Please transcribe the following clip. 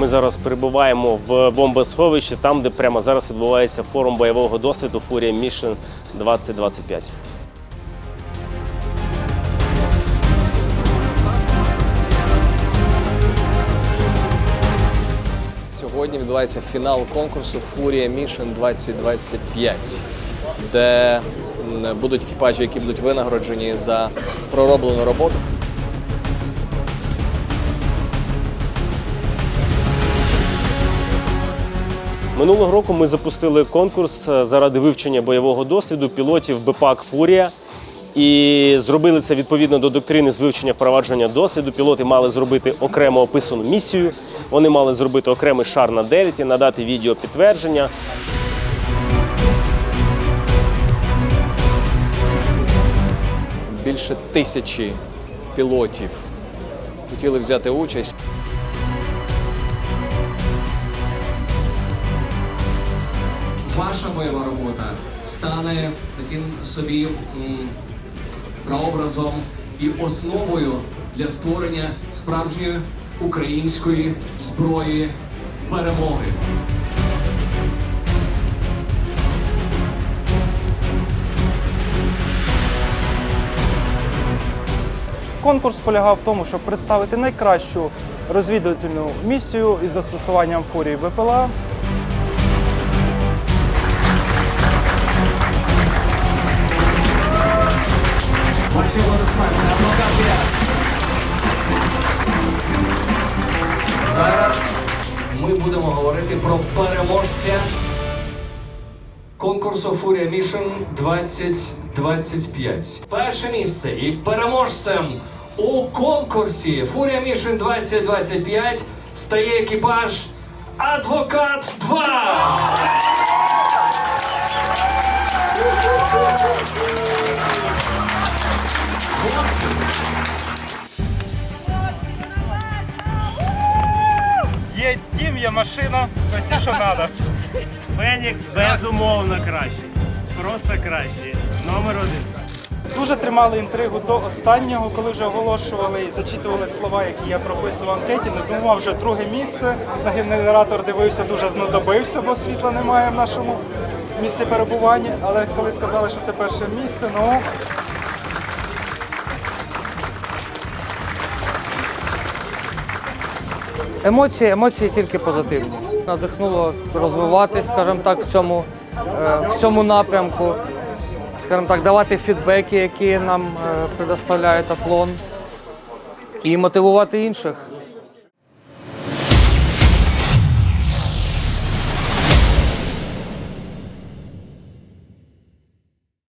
Ми зараз перебуваємо в бомбосховищі, там, де прямо зараз відбувається форум бойового досвіду Фурія Mission 2025. Сьогодні відбувається фінал конкурсу Фурія Mission 2025, де будуть екіпажі, які будуть винагороджені за пророблену роботу. Минулого року ми запустили конкурс е, заради вивчення бойового досвіду пілотів БПАК Фурія. І зробили це відповідно до доктрини з вивчення впровадження досвіду. Пілоти мали зробити окремо описану місію. Вони мали зробити окремий шар на дельті, надати відео підтвердження. Більше тисячі пілотів хотіли взяти участь. Ваша бойова робота стане таким собі прообразом і основою для створення справжньої української зброї перемоги. Конкурс полягав в тому, щоб представити найкращу розвідувальну місію із застосуванням фурії БПЛА. Говорити про переможця конкурсу Фурія Мішн 2025. Перше місце і переможцем у конкурсі Фурія Мішн 2025 стає екіпаж Адвокат 2. Є є машина, це що треба. Фенікс безумовно кращий. Просто кращий. Номер один. Дуже тримали інтригу до останнього, коли вже оголошували і зачитували слова, які я прописував в анкеті. Не думав вже друге місце. На генератор дивився, дуже знадобився, бо світла немає в нашому місці перебування. Але коли сказали, що це перше місце, ну Емоції, емоції тільки позитивні. Надихнуло розвиватись, скажімо так, в цьому, е, в цьому напрямку, скажімо так, давати фідбеки, які нам е, предоставляє Атлон, і мотивувати інших.